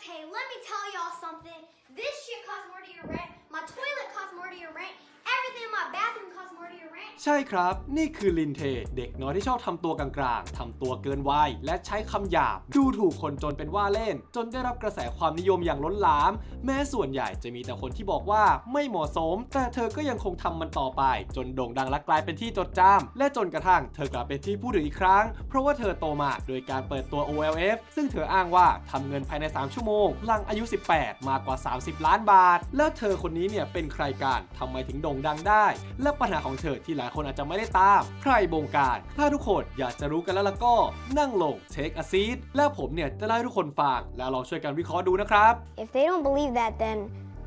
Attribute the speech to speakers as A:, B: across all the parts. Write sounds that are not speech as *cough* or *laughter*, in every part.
A: Tay, let me tell y'all something. This shit costs more to your rent. My toilet costs more to your rent. Everything in my bathroom costs more to your rent.
B: ใช่ครับ นี่คือลินเท เด็กน้อยที่ชอบทำตัวกลางๆทำตัวเกินวัยและใช้คำหยาบ ดูถูกคนจนเป็นว่าเล่น จนได้รับกระแสความนิยมอย่างล้นหลาม แม้ส่วนใหญ่จะมีแต่คนที่บอกว่าไม่เหมาะสม แต่เธอก็ยังคงทำมันต่อไป จนโด่งดังและกลายเป็นที่จดจำและจนกระทั่งเธอกลับเป็นที่พูดถึงอีกครั้ง เพราะว่าเธอโตมาโดยการเปิดตัว OLF ซึ่งเธออ้างว่าทำเงินภายใน 3 ชั่วโมง หลังอายุ 18 มากกว่า 30 ล้านบาท แล้วเธอคนนี้เนี่ยเป็นใครกันทำไมถึงโด่งดังได้ และปัญหาของเธอที่หลายคนอาจจะไม่ได้ตาม ใครบงการ ถ้าทุกคนอยากจะรู้กันแล้วล่ะก็ นั่งลงเช็คอซิตและผมเนี่ยจะเล่าให้ทุกคนฟังแล้วลองช่วยกันวิเคราะห์ดูนะครับ
A: If they don't believe that, then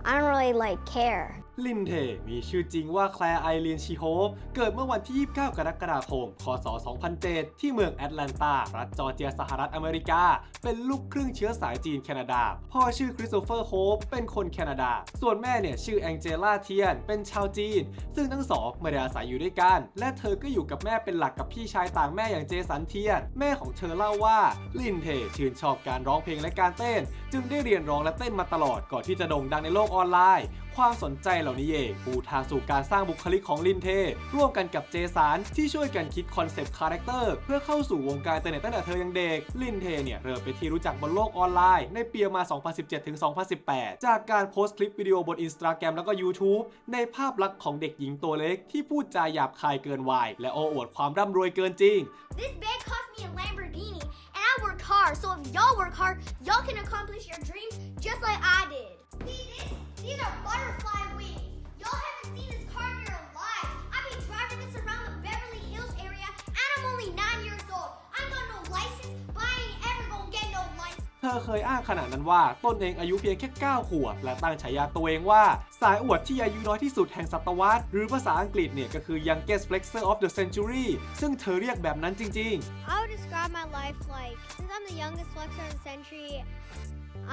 A: I don't really like care.
B: ลินเท มีชื่อจริงว่าแคลร์ไอรีนชีโฮปเกิดเมื่อวันที่ 29 กรกฎาคมพศ2007 ที่เมืองแอตแลนตา รัฐจอร์เจีย สหรัฐอเมริกา เป็นลูกครึ่งเชื้อสายจีนแคนาดา พ่อชื่อคริสโตเฟอร์โฮปเป็นคนแคนาดา ส่วนแม่เนี่ยชื่อแองเจล่าเทียน เป็นชาวจีน ซึ่งทั้งสองไม่ได้อาศัยอยู่ด้วยกัน และเธอก็อยู่กับแม่เป็นหลักกับพี่ชายต่างแม่อย่างเจสันเทียน แม่ของเธอเล่าว่า ลินเทชื่นชอบการร้องเพลงและการเต้น จึงได้เรียนร้องและเต้นมาตลอดก่อนที่จะโด่งดังในโลกออนไลน์ความสนใจเหล่านี้เองปูทางสู่การสร้างบุคลิกของลินเท ร่วมกันกับเจสันที่ช่วยกันคิดคอนเซปต์คาแรคเตอร์เพื่อเข้าสู่วงการเทอร์เน็ตตั้งแต่เธอยังเด็ก ลินเทเนี่ยเริ่มเป็นที่รู้จักบนโลกออนไลน์ในปีประมาณ2017 ถึง 2018 จากการโพสต์คลิปวิดีโอบน Instagram แล้วก็ YouTube ในภาพลักษณ์ของเด็กหญิงตัวเล็กที่พูดจาหยาบคายเกินวัยและโอ้อวดความร่ำรวยเกินจริง
A: This bag cost me a Lamborghini, and I work hard. So if y'all work hard, y'all can accomplish your dreams just like I did. See this? These are butterfly wings. Y'all haven't seen this car in your lives. I've been driving this around the Beverly Hills area, and I'm only nine years old. I ain't got no license, but I ain't ever gonna get no license.
B: เธอเคยอ้างขนาดนั้นว่าตนเองอายุเพียงแค่ 9 ขวบ และตั้งฉายาตัวเองว่า สายอวดที่อายุน้อยที่สุดแห่งศตวรรษ หรือภาษาอังกฤษเนี่ยก็คือ youngest flexer of the century ซึ่งเธอเรียกแบบนั้นจริง
A: I would describe my life like since I'm the youngest flexer in the century,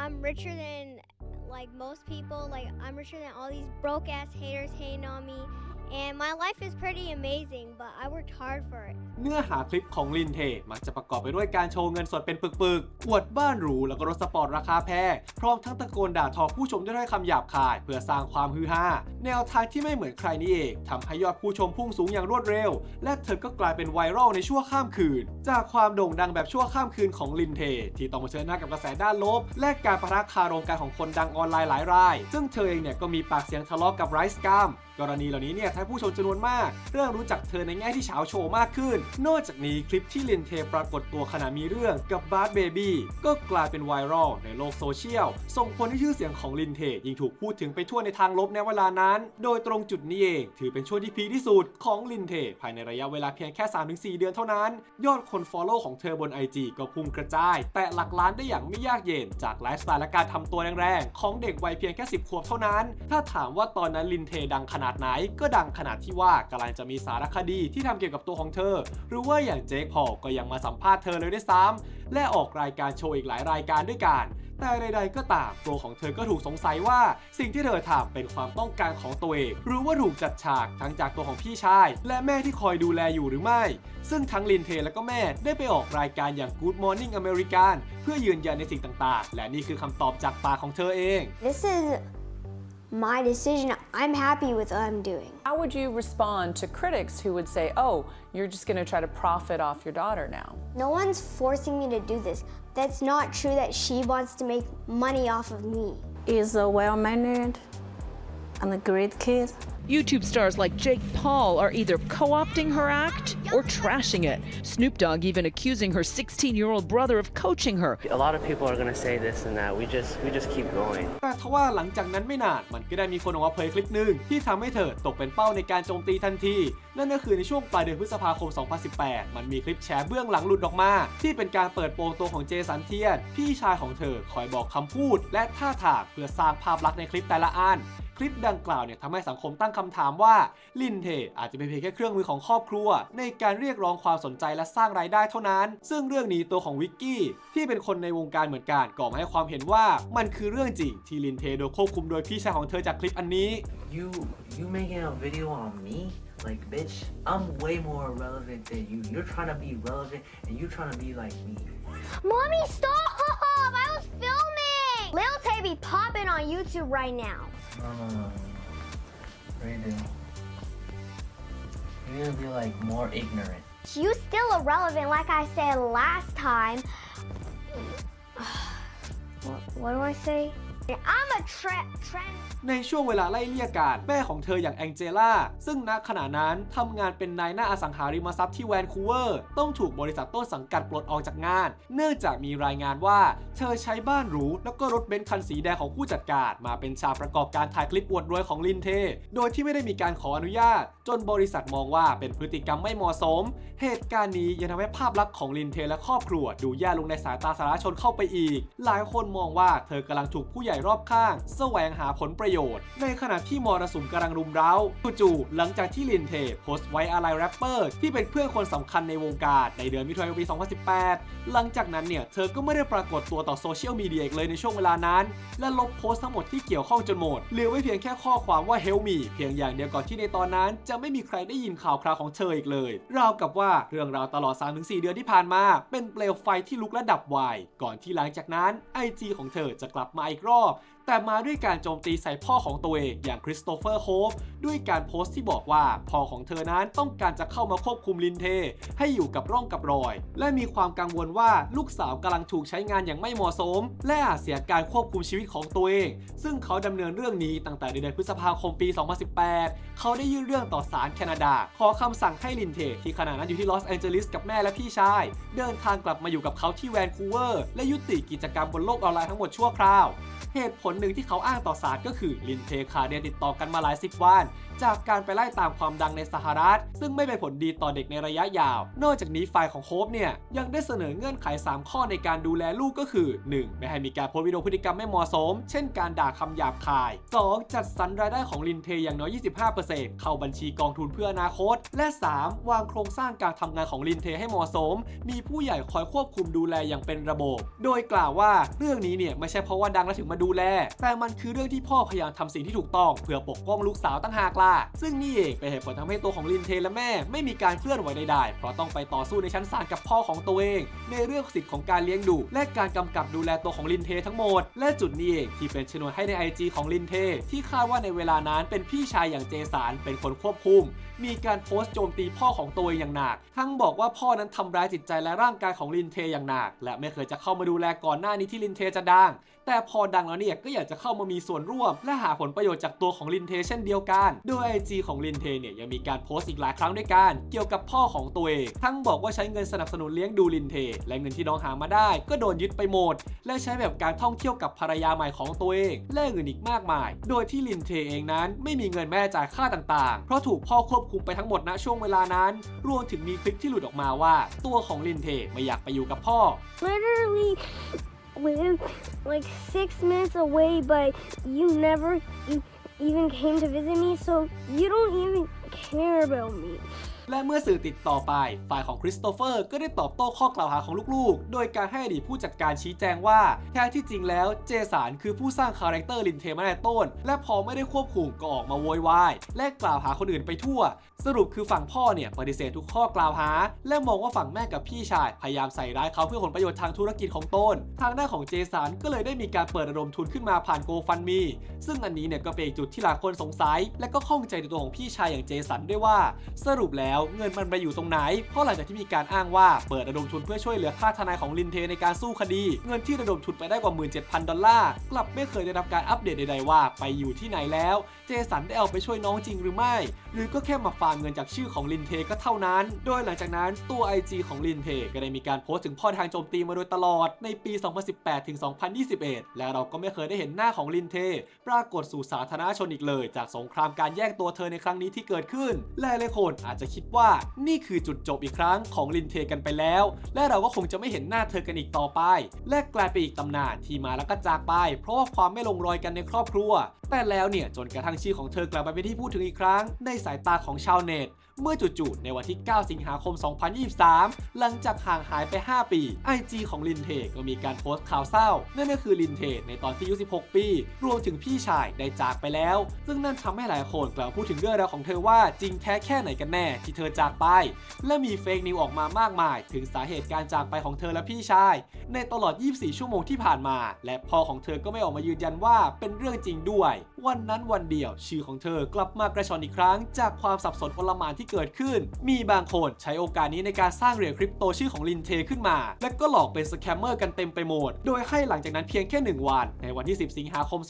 A: I'm richer than like most people. Like I'm richer than all these broke ass haters hating on me. And my life is pretty amazing, but I worked hard for it.
B: เนื้อหาคลิปของลินเทมักจะประกอบไปด้วยการโชว์เงินสดเป็นปึกๆ อวดบ้านหรูแล้วก็รถสปอร์ตราคาแพง พร้อมทั้งตะโกนด่าทอผู้ชมด้วยถ้อยคำหยาบคาย เพื่อสร้างความฮือฮา แนวทางที่ไม่เหมือนใครนี่เองทำให้ยอดผู้ชมพุ่งสูงอย่างรวดเร็ว และเธอก็กลายเป็นไวรัลในชั่วข้ามคืน จากความโด่งดังแบบชั่วข้ามคืนของลินเท ที่ต้องเผชิญหน้ากับกระแสด้านลบ และการประทะคารมกันของคนดังออนไลน์หลายราย ซึ่งเธอเองเนี่ยก็มีปากเสียงทะเลาะกับไรส์กัม กรณีเหล่านี้เนี่ยทำให้ผู้ชมจำนวนมาก เริ่มรู้จักเธอในแง่ที่เฉาโชว์มากขึ้น นอกจากนี้คลิปที่ลินเทปรากฏตัวขณะมีเรื่องกับบาร์ดเบบี้ก็กลายเป็นไวรัลในโลกโซเชียล ส่งผลให้ชื่อเสียงของลินเทยิ่งถูกพูดถึงไปทั่วในทางลบในเวลานั้น โดยตรงจุดนี้เองถือเป็นช่วงที่พีที่สุดของลินเทภายในระยะเวลาเพียงแค่ 3-4 เดือนเท่านั้น ยอดคน Follow ของเธอบน IG ก็พุ่งกระจาย แต่หลักล้านได้อย่างไม่ยากเย็น จากไลฟ์สไตล์และการทำตัวแรงๆของเด็กวัยเพียงแค่ 10 ขวบเท่านั้น ถ้าถามว่าตอนนั้นลินเทดังขนาดไหนก็ดังขนาดที่ว่ากำลังจะมีสารคดีที่ทำเกี่ยวกับตัวของเธอ หรือว่าอย่างเจคพอลก็ยังมาสัมภาษณ์เธอเลยด้วยซ้ำและออกรายการโชว์อีกหลายรายการด้วยกันแต่ใดๆก็ตามตัวของเธอก็ถูกสงสัยว่าสิ่งที่เธอทำเป็นความต้องการของตัวเอง หรือว่าถูกจัดฉากทั้งจากตัวของพี่ชาย และแม่ที่คอยดูแลอยู่หรือไม่ ซึ่งทั้งลินเทและก็แม่ได้ไปออกรายการอย่าง Good Morning American เพื่อยืนยันในสิ่งต่างๆ และนี่คือคำตอบจากปากของเธอเอง
A: This is my decision. I'm happy with what I'm doing.
C: How would you respond to critics who would say, oh, you're just going to try to profit off your daughter now?
A: No one's forcing me to do this. That's not true that she wants to make money off of me.
D: is a well mannered and a great kid.
E: YouTube stars like Jake Paul are either co opting her act or trashing it. Snoop Dogg even accusing her 16 year old brother of coaching her.
F: A lot of people are gonna say this and that. We just we just keep going.
B: แต่ทว่าหลังจากนั้นไม่นานมันก็ได้มีคนออกมาเผยคลิปหนึ่งที่ทำให้เธอตกเป็นเป้าในการโจมตีทันที นั่นก็คือในช่วงปลายเดือนพฤษภาคม 2018 มันมีคลิปแชร์เบื้องหลังหลุดออกมา ที่เป็นการเปิดโปงตัวของเจสันเทียนพี่ชายของเธอคอยบอกคำพูด และท่าทางเพื่อสร้างภาพลักษณ์ในคลิปแต่ละอันค ลิปดังกล่าวเนี่ยทำให้สังคมตั้งคำถามว่าลินเทอาจจะเป็นเพียงแค่เครื่องมือของครอบครัว ในการเรียกร้องความสนใจและสร้างรายได้เท่านั้น ซึ่งเรื่องนี้ตัวของวิกกี้ที่เป็นคนในวงการเหมือนกันก็มาให้ความเห็นว่ามันคือเรื่องจริงที่ลินเทโดนควบคุมโดยพี่ชายของเธอจากคลิปอันนี้
F: You you making a video on me? Like bitch, I'm way more relevant than you. You're trying to be relevant and you're trying to be like me.
A: Mommy, stop! I was filming!
G: gonna be popping on YouTube right now.
F: Uh, no. Raiden. You're gonna be like more ignorant.
G: You still irrelevant, like I said last time. *sighs* What, what do I say? I'm a tre- trend.
B: ในช่วงเวลาไล่เลี่ยกัน แม่ของเธออย่างแองเจล่า ซึ่งณขณะนั้นทำงานเป็นนายหน้าอสังหาริมทรัพย์ที่แวนคูเวอร์ ต้องถูกบริษัทต้นสังกัดปลดออกจากงาน เนื่องจากมีรายงานว่า เธอใช้บ้านหรู แล้วก็รถเบนซ์คันสีแดงของผู้จัดการ มาเป็นฉากประกอบการถ่ายคลิปอวดรวยของลินเท โดยที่ไม่ได้มีการขออนุญาต จนบริษัทมองว่าเป็นพฤติกรรมไม่เหมาะสม เหตุการณ์นี้ยังทำให้ภาพลักษณ์ของลินเทและครอบครัว ดูแย่ลงในสายตาสาธารณชนเข้าไปอีก หลายคนมองว่าเธอกำลังถูกผู้ใหญ่รอบข้าง แสวงหาผลประโยชน์ ในขณะที่มรสุมกำลังรุมเร้าจู่ๆหลังจากที่ลินเทโพสต์ไว้อาลัยแรปเปอร์ที่เป็นเพื่อนคนสำคัญในวงการในเดือนมิถุนายนปี 2018 หลังจากนั้นเนี่ย เธอก็ไม่ได้ปรากฏตัวต่อโซเชียลมีเดียอีกเลยในช่วงเวลานั้น และลบโพสต์ทั้งหมดที่เกี่ยวข้องจนหมดเหลือไว้เพียงแค่ข้อความว่า help me เพียงอย่างเดียวก่อนที่ในตอนนั้นจะไม่มีใครได้ยินข่าวคราวของเธออีกเลย ราวกับว่าเรื่องราวตลอด 3-4 เดือนที่ผ่านมา เป็นเปลวไฟที่ลุกและดับไวก่อนที่หลังจากนั้น IG ของเธอจะกลับมาอีกรอบ off. แต่มาด้วยการโจมตีใส่พ่อของตัวเองอย่างคริสโตเฟอร์โฮฟด้วยการโพสต์ที่บอกว่าพ่อของเธอนั้นต้องการจะเข้ามาควบคุมลินเท ให้อยู่กับร่องกับรอย และมีความกังวลว่าลูกสาวกำลังถูกใช้งานอย่างไม่เหมาะสม และอาจเสียการควบคุมชีวิตของตัวเอง ซึ่งเขาดำเนินเรื่องนี้ตั้งแต่เดือนพฤษภาคมปี 2018 เขาได้ยื่นเรื่องต่อศาลแคนาดา ขอคำสั่งให้ลินเทที่ขณะนั้นอยู่ที่ลอสแอนเจลิสกับแม่และพี่ชาย เดินทางกลับมาอยู่กับเขาที่แวนคูเวอร์และยุติกิจกรรมบนโลกออนไลน์ทั้งหมดชั่วคราว เหตุผลหนึ่งที่เขาอ้างต่อศาลก็คือลินเทขาเดียติดต่อกันมาหลายสิบวัน จากการไปไล่ตามความดังในสหรัฐ ซึ่งไม่เป็นผลดีต่อเด็กในระยะยาว นอกจากนี้ฝ่ายของโฮปเนี่ยยังได้เสนอเงื่อนไข 3 ข้อในการดูแลลูกก็คือ 1. ไม่ให้มีการโพสต์วิดีโอพฤติกรรมไม่เหมาะสม เช่นการด่าคำหยาบคาย 2. จัดสรรรายได้ของลินเทอย่างน้อย 25%เข้าบัญชีกองทุนเพื่ออนาคต และ 3. วางโครงสร้างการทำงานของลินเทให้เหมาะสม มีผู้ใหญ่คอยควบคุมดูแลอย่างเป็นระบบ โดยกล่าวว่าเรื่องนี้เนี่ยไม่ใช่เพราะว่าดังแล้วถึงมาดูแล แต่มันคือเรื่องที่พ่อพยายามทำสิ่งที่ถูกต้อง เพื่อปกป้องลูกสาวตั้งหากล่ะซึ่งนี่เองเป็นเหตุผลทำให้ตัวของลินเทและแม่ ไม่มีการเคลื่อนไหวใดๆ เพราะต้องไปต่อสู้ในชั้นศาลกับพ่อของตัวเอง ในเรื่องสิทธิ์ของการเลี้ยงดู และการกำกับดูแลตัวของลินเททั้งหมด และจุดนี้เองที่เป็นชนวนให้ใน IG ของลินเท ที่คาดว่าในเวลานั้นเป็นพี่ชายอย่างเจสานเป็นคนควบคุม มีการโพสต์โจมตีพ่อของตัวเองอย่างหนัก ทั้งบอกว่าพ่อนั้นทำร้ายจิตใจและร่างกายของลินเทอย่างหนัก และไม่เคยจะเข้ามาดูแลก่อนหน้านี้ที่ลินเทจะดัง แต่พอดังแล้วเนี่ยก็อยากจะเข้ามามีส่วนร่วม และหาผลประโยชน์จากตัวของลินเทเช่นเดียวกัน โดย IG ของลินเทเนี่ยยังมีการโพสต์อีกหลายครั้งด้วยกัน เกี่ยวกับพ่อของตัวเองทั้งบอกว่าใช้เงินสนับสนุนเลี้ยงดูลินเท และเงินที่น้องหามาได้ ก็โดนยึดไปหมด และใช้แบบการท่องเที่ยวกับภรรยาใหม่ของตัวเองและอื่นอีกมากมาย โดยที่ลินเทเองนั้น ไม่มีเงินแม่จ่ายค่าต่างๆ เพราะถูกพ่อควบคุมไปทั้งหมดณช่วงเวลานั้น รวมถึงมีคลิปที่หลุดออกมาว่า ตัวของลินเทไม่อยากไปอยู่กับพ่อ
G: Literally we're like six minutes away, but you never even came to visit me, so you don't even care about me.
B: และเมื่อสื่อติดต่อไป ฝ่ายของคริสโตเฟอร์ก็ได้ตอบโต้ข้อกล่าวหาของลูกๆ โดยการให้อดีตผู้จัดการชี้แจงว่า แท้ที่จริงแล้วเจสันคือผู้สร้างคาแรคเตอร์ลินเทมาในต้น และพอไม่ได้ควบคุมก็ออกมาโวยวายและกล่าวหาคนอื่นไปทั่ว สรุปคือฝั่งพ่อเนี่ยปฏิเสธทุกข้อกล่าวหา และมองว่าฝั่งแม่กับพี่ชาย พยายามใส่ร้ายเขาเพื่อผลประโยชน์ทางธุรกิจของตนทางด้านของเจสันก็เลยได้มีการเปิดระดมทุนขึ้นมาผ่านโกฟันมีซึ่งอันนี้เนี่ยก็เป็นจุดที่หลายคนสงสัย และก็ข้องใจในตัวของพี่ชายอย่างเจสันด้วยว่า สรุปแล้วเงินมันไปอยู่ตรงไหน เพราะหลังจากที่มีการอ้างว่าเปิดระดมทุนเพื่อช่วยเหลือค่าทนายของลินเทในการสู้คดี เงินที่ระดมทุนไปได้กว่า 17,000 ดอลลาร์ กลับไม่เคยได้รับการอัปเดตใดๆว่าไปอยู่ที่ไหนแล้ว เจสันได้เอาไปช่วยน้องจริงหรือไม่ หรือก็แค่มาฟาร์มเงินจากชื่อของลินเทก็เท่านั้น โดยหลังจากนั้นตัว IG ของลินเทก็ได้มีการโพสต์ถึงพ่อทางโจมตีมาโดยตลอดในปี 2018 ถึง 2021 และเราก็ไม่เคยได้เห็นหน้าของลินเท ปรากฏสู่สาธารณชนอีกเลย จากสงครามการแย่งตัวเธอในครั้งนี้ที่เกิดขึ้นหลายคนอาจจะคิดว่านี่คือจุดจบอีกครั้งของลินเทกันไปแล้ว และเราก็คงจะไม่เห็นหน้าเธอกันอีกต่อไป และกลายเป็นอีกตำนานที่มาแล้วก็จากไป เพราะว่าความไม่ลงรอยกันในครอบครัว แต่แล้วเนี่ยจนกระทั่งชื่อของเธอกลับมาเป็นที่พูดถึงอีกครั้ง ในสายตาของชาวเน็ต เมื่อจู่ๆในวันที่ 9 สิงหาคม 2023 หลังจากห่างหายไป 5 ปี IG ของลินเทก็มีการโพสต์ข่าวเศร้า นั่นก็คือลินเทในตอนที่อายุ 16 ปี รวมถึงพี่ชายได้จากไปแล้ว ซึ่งนั่นทำให้หลายคนกล่าวพูดถึงเรื่องราวของเธอว่าจริงแท้แค่ไหนกันแน่ที่เธอจากไป และมีเฟกนิวออกมามากมาย ถึงสาเหตุการจากไปของเธอและพี่ชาย ในตลอด 24 ชั่วโมงที่ผ่านมา และพ่อของเธอก็ไม่ออกมายืนยันว่าเป็นเรื่องจริงด้วย วันนั้นวันเดียวชื่อของเธอกลับมากระชอนอีกครั้ง จากความสับสนโอลหมานที่เกิดขึ้น มีบางคนใช้โอกาสนี้ในการสร้างเหรียญคริปโตชื่อของลินเทขึ้นมา และก็หลอกเป็นสแคมเมอร์กันเต็มไปหมด โดยให้หลังจากนั้นเพียงแค่ 1 วัน ในวันที่ 10 สิงหาคม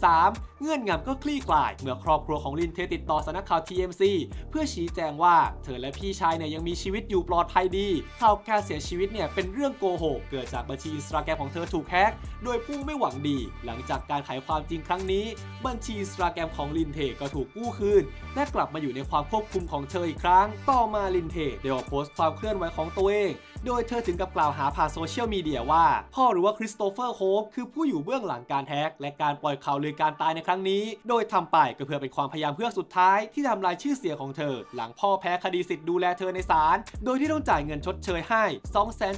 B: 2023 เงื่อนงำก็คลี่คลาย เมื่อครอบครัวของลินเทติดต่อสำนักข่าว TMC เพื่อชี้แจงว่าเธอและพี่ชายเนี่ยยังมีชีวิตอยู่ปลอดภัยดีข่าวการเสียชีวิตเนี่ยเป็นเรื่องโกหกเกิดจากบัญชีอินสตาแกรมของเธอถูกแฮ็กโดยผู้ไม่หวังดี หลังจากการไขความจริงครั้งนี้ บัญชีอินสตาแกรมของลินเทก็ถูกกู้คืนและกลับมาอยู่ในความควบคุมของเธออีกครั้ง ต่อมาลินเทได้ออกโพสต์ความเคลื่อนไหวของตัวเอง โดยเธอถึงกับกล่าวหาผ่านโซเชียลมีเดียว่า พ่อหรือว่าคริสโตเฟอร์โฮปคือผู้อยู่เบื้องหลังการแฮกและการปล่อยข่าวลือการตายในครั้งนี้ โดยทำไปก็เพื่อเป็นความพยายามเพื่อสุดท้ายที่ทำลายชื่อเสียงของเธอ หลังพ่อแพ้คดีสิทธิ์ดูแลเธอในศาลโดยที่ต้องจ่ายเงินชดเชยให้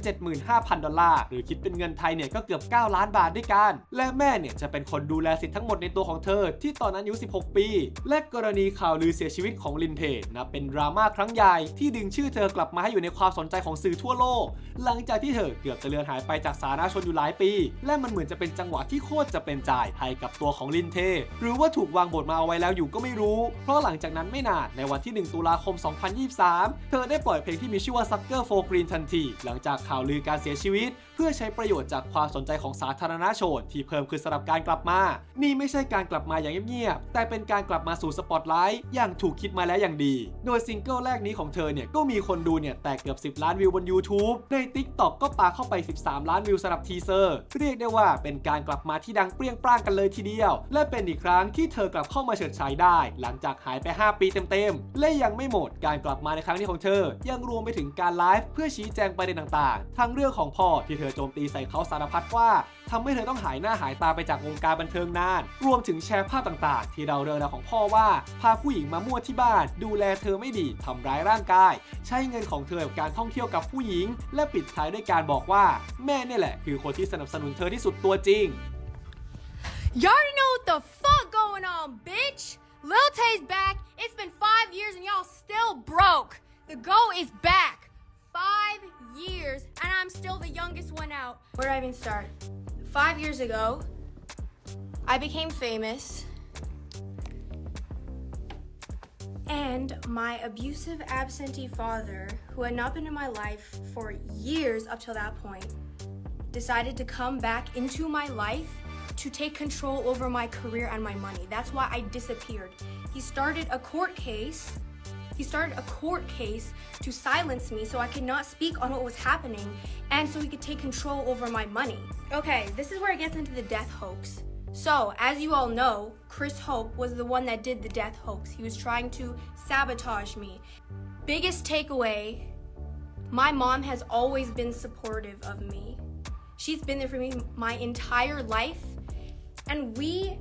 B: 275,000 ดอลลาร์หรือคิดเป็นเงินไทยเนี่ยก็เกือบ 9 ล้านบาทด้วยกัน และแม่เนี่ยจะเป็นคนดูแลสิทธิ์ทั้งหมดในตัวของเธอ ที่ตอนนั้นอายุ 16 ปี และกรณีข่าวลือเสียชีวิตของลินเทนับเป็นดราม่าครั้งใหญ่ที่ดึงชื่อเธอกลับมาให้อยู่ในความสนใจของสื่อทั่วโลก หลังจากที่เธอเกือบจะเลือนหายไปจากสาธารณชนอยู่หลายปี และมันเหมือนจะเป็นจังหวะที่โคตรจะเป็นใจให้กับตัวของลินเท หรือว่าถูกวางบทมาเอาไว้แล้วอยู่ก็ไม่รู้ เพราะหลังจากนั้นไม่นานในวันที่ 1 ตุลาคม 2023 เธอได้ปล่อยเพลงที่มีชื่อว่า Sucker for Green ทันที หลังจากข่าวลือการเสียชีวิตเพื่อใช้ประโยชน์จากความสนใจของสาธารณชน ที่เพิ่มขึ้นสำหรับการกลับมา นี่ไม่ใช่การกลับมาอย่างเงียบๆแต่เป็นการกลับมาสู่สปอตไลท์อย่างถูกคิดมาแล้วอย่างดี โดยซิงเกิลแรกนี้ของเธอเนี่ยก็มีคนดูเนี่ยแต่เกือบ 10 ล้านวิวบน YouTube ใน TikTok ก็ปาเข้าไป 13 ล้านวิวสำหรับทีเซอร์เรียกได้ว่าเป็นการกลับมาที่ดังเปรี้ยงปร้างกันเลยทีเดียว และเป็นอีกครั้งที่เธอกลับเข้ามาเฉิดฉายได้ หลังจากหายไป 5 ปีเต็มๆและยังไม่หมดการกลับมาในครั้งนี้ของเธอ ยังรวมไปถึงการไลฟ์เพื่อชี้แจงประเด็นต่างๆ ทั้งเรื่องของพ่อที่เธอธอโจมตีใส่เขาสารพัดว่าทำให้เธอต้องหายหน้าหายตาไปจากวงการบันเทิงนาน รวมถึงแชร์ภาพต่างๆ ที่เราเรื่องราวของพ่อว่า พาผู้หญิงมามั่วที่บ้าน ดูแลเธอไม่ดีทำร้ายร่างกาย ใช้เงินของเธอกับการท่องเที่ยวกับผู้หญิง และปิดท้ายด้วยการบอกว่า แม่เนี่ยแหละ คือคนที่สนับสนุนเธอที่สุดตัวจริง
G: You already know what the fuck going on, bitch. Lil Tay's back. It's been five years and y'all still broke. The go is back. Five years and I'm still the youngest one out. Where do I even start? Five years ago, I became famous. And my abusive absentee father, who had not been in my life for years up till that point, decided to come back into my life to take control over my career and my money. That's why I disappeared. He started a court case. He started a court case to silence me so I could not speak on what was happening and so he could take control over my money. Okay, this is where it gets into the death hoax. So, as you all know, Chris Hope was the one that did the death hoax. He was trying to sabotage me. Biggest takeaway my mom has always been supportive of me. She's been there for me my entire life. And we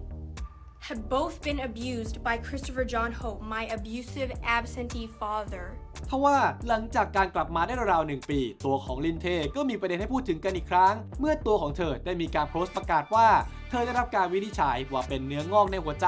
G: had both been abused by Christopher John Hope, my abusive absentee father.
B: ทว่าหลังจากการกลับมาได้ราวๆหนึ่งปี ตัวของลินเทก็มีประเด็นให้พูดถึงกันอีกครั้ง เมื่อตัวของเธอได้มีการโพสต์ประกาศว่า เธอได้รับการวินิจฉัยว่าเป็นเนื้องอกในหัวใจ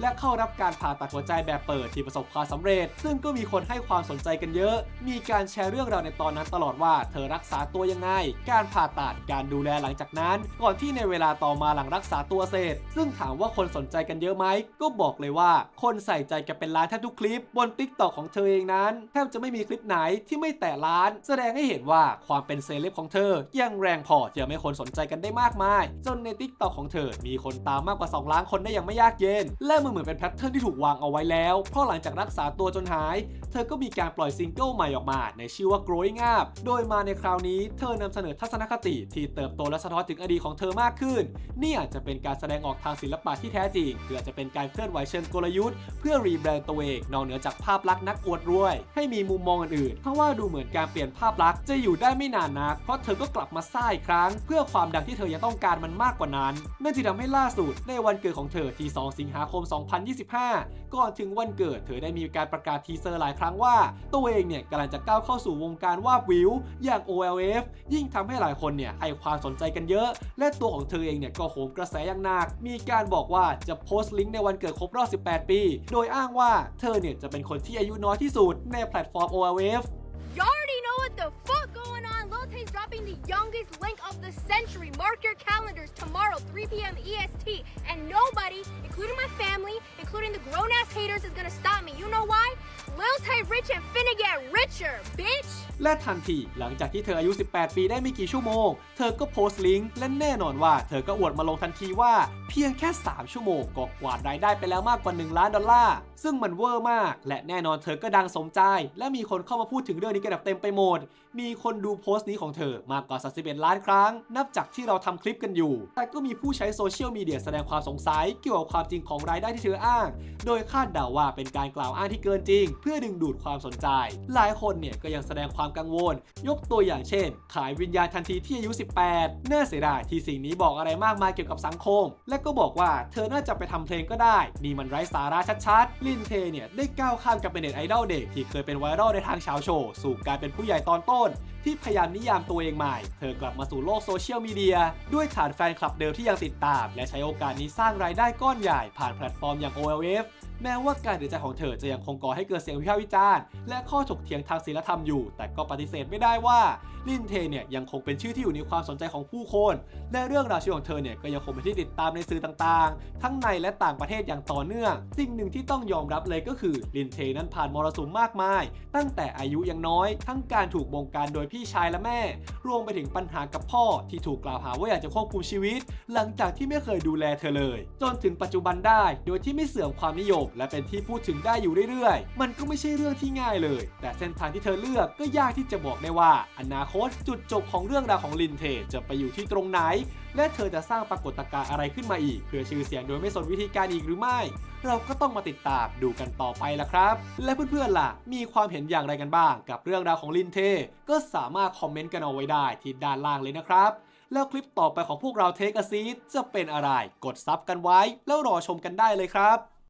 B: และเข้ารับการผ่าตัดหัวใจแบบเปิดที่ประสบความสำเร็จ ซึ่งก็มีคนให้ความสนใจกันเยอะ มีการแชร์เรื่องราวในตอนนั้นตลอดว่าเธอรักษาตัวยังไง การผ่าตัดการดูแลหลังจากนั้น ก่อนที่ในเวลาต่อมาหลังรักษาตัวเสร็จ ซึ่งถามว่าคนสนใจกันเยอะไหมก็บอกเลยว่า คนใส่ใจกันเป็นล้านแทบทุกคลิป บนติ๊กต็อกของเธอเองนั้นแทบจะไม่มีคลิปไหนที่ไม่แตะล้าน แสดงให้เห็นว่าความเป็นเซเลบของเธอยังแรงพอที่จะไม่คนสนใจกันได้มากมาย จนในติ๊กต็อกของเธอมีคนตามมากกว่า 2 ล้านคนได้อย่างไม่ยากเย็น และมันเหมือนเป็นแพทเทิร์นที่ถูกวางเอาไว้แล้ว เพราะหลังจากรักษาตัวจนหาย เธอก็มีการปล่อยซิงเกิลใหม่ออกมา ในชื่อว่า growing up โดยมาในคราวนี้เธอนำเสนอทัศนคติ ที่เติบโตและสะท้อนถึงอดีตของเธอมากขึ้น นี่อาจจะเป็นการแสดงออกทางศิลปะที่แท้จริงหรืออาจจะเป็นการเคลื่อนไหวเชิงกลยุทธ์ เพื่อรีแบรนด์ตัวเองนอกเหนือจากภาพลักษณ์นักอวดรวย ให้มีมุมมองอื่นๆเพราะว่าดูเหมือนการเปลี่ยนภาพลักษณ์จะอยู่ได้ไม่นานนักเพราะเธอก็กลับมาสร้างอีกครั้ง เพื่อความดังที่เธอยังต้องการมันมากกว่านั้นนั่นจึงทำให้ล่าสุดในวันเกิดของเธอที่ 2 สิงหาคม 2025 ก่อนถึงวันเกิดเธอได้มีการประกาศทีเซอร์หลายครั้งว่า ตัวเองเนี่ยกำลังจะก้าวเข้าสู่วงการวาดวิว อย่าง OLF ยิ่งทำให้หลายคนเนี่ยให้ความสนใจกันเยอะ และตัวของเธอเองเนี่ยก็โหมกระแสอย่างหนัก มีการบอกว่าจะโพสต์ลิงก์ในวันเกิดครบรอบ 18 ปี โดยอ้างว่าเธอเนี่ยจะเป็นคนที่อายุน้อยที่สุดในแพลตฟอร์ม OLF
G: You already know what the fuck going on. Mark your calendars tomorrow, 3 p.m. EST. And nobody, including my family, including the grown ass haters, is gonna stop me. You know why? Lil Tay rich and finna get richer, bitch.
B: และทันทีหลังจากที่เธออายุ 18 ปีได้ไม่กี่ชั่วโมง เธอก็โพสต์ลิงก์และแน่นอนว่า เธอก็อวดมาลงทันทีว่าเพียงแค่ 3 ชั่วโมงก็กวาดรายได้ไปแล้วมากกว่า 1 ล้านดอลลาร์ ซึ่งมันเวอร์มาก และแน่นอนเธอก็ดังสมใจ และมีคนเข้ามาพูดถึงเรื่องนี้กันแบบเต็มไปหมด มีคนดูโพสต์นี้ของเธอมากกว่า 31 ล้านครั้ง นับจากที่เราทำคลิปกันอยู่ แต่ก็มีผู้ใช้โซเชียลมีเดียแสดงความสงสัยเกี่ยวกับความจริงของรายได้ที่เธออ้าง โดยคาดเดาว่าเป็นการกล่าวอ้างที่เกินจริง เพื่อดึงดูดความสนใจ หลายคนเนี่ยก็ยังแสดงความกังวล ยกตัวอย่างเช่น ขายวิญญาณทันทีที่อายุ 18 น่าเสียดายที่สิ่งนี้บอกอะไรมากมายเกี่ยวกับสังคมและก็บอกว่าเธอน่าจะไปทำเพลงก็ได้ นี่มันไร้สาระชัดๆ ลินเทเนี่ยได้ก้าวข้ามกับเป็นเน็ตไอดอลเด็กที่เคยเป็นไวรัลในทางชาวโชว์สู่การเป็นผู้ใหญ่ตอนต้น ที่พยายามนิยามตัวเองใหม่ เธอกลับมาสู่โลกโซเชียลมีเดียด้วยฐานแฟนคลับเดิมที่ยังติดตาม และใช้โอกาสนี้สร้างรายได้ก้อนใหญ่ผ่านแพลตฟอร์มอย่าง OLF แม้ว่าการตัดสินใจของเธอจะยังคงก่อให้เกิดเสียงวิพากษ์วิจารณ์ และข้อถกเถียงทางศีลธรรมอยู่ แต่ก็ปฏิเสธไม่ได้ว่าลินเทเนี่ยยังคงเป็นชื่อที่อยู่ในความสนใจของผู้คน และเรื่องราวชีวิตของเธอเนี่ยก็ยังคงเป็นที่ติดตามในสื่อต่างๆ ทั้งในและต่างประเทศอย่างต่อเนื่อง สิ่งหนึ่งที่ต้องยอมรับเลยก็คือลินเทนั้นผ่านมรสุมมากมาย ตั้งแต่อายุยังน้อย ทั้งการถูกบงการโดยพี่ชายและแม่ รวมไปถึงปัญหากับพ่อที่ถูกกล่าวหาว่าอยากจะควบคุมชีวิต หลังจากที่ไม่เคยดูแลเธอเลย จนถึงปัจจุบันได้ โดยที่ไม่เสื่อมความนิยม และเป็นที่พูดถึงได้อยู่เรื่อยๆ มันก็ไม่ใช่เรื่องที่ง่ายเลย แต่เส้นทางที่เธอเลือกก็ยากที่จะบอกได้ว่า อนาคตจุดจบของเรื่องราวของลินเทจะไปอยู่ที่ตรงไหน และเธอจะสร้างปรากฏการณ์อะไรขึ้นมาอีก เพื่อชื่อเสียงโดยไม่สนวิธีการอีกหรือไม่ เราก็ต้องมาติดตามดูกันต่อไปละครับ และเพื่อนๆล่ะ มีความเห็นอย่างไรกันบ้าง กับเรื่องราวของลินเท ก็สามารถคอมเมนต์กันเอาไว้ได้ที่ด้านล่างเลยนะครับ แล้วคลิปต่อไปของพวกเราเทคอซีจะเป็นอะไร กดซับกันไว้ แล้วรอชมกันได้เลยครับ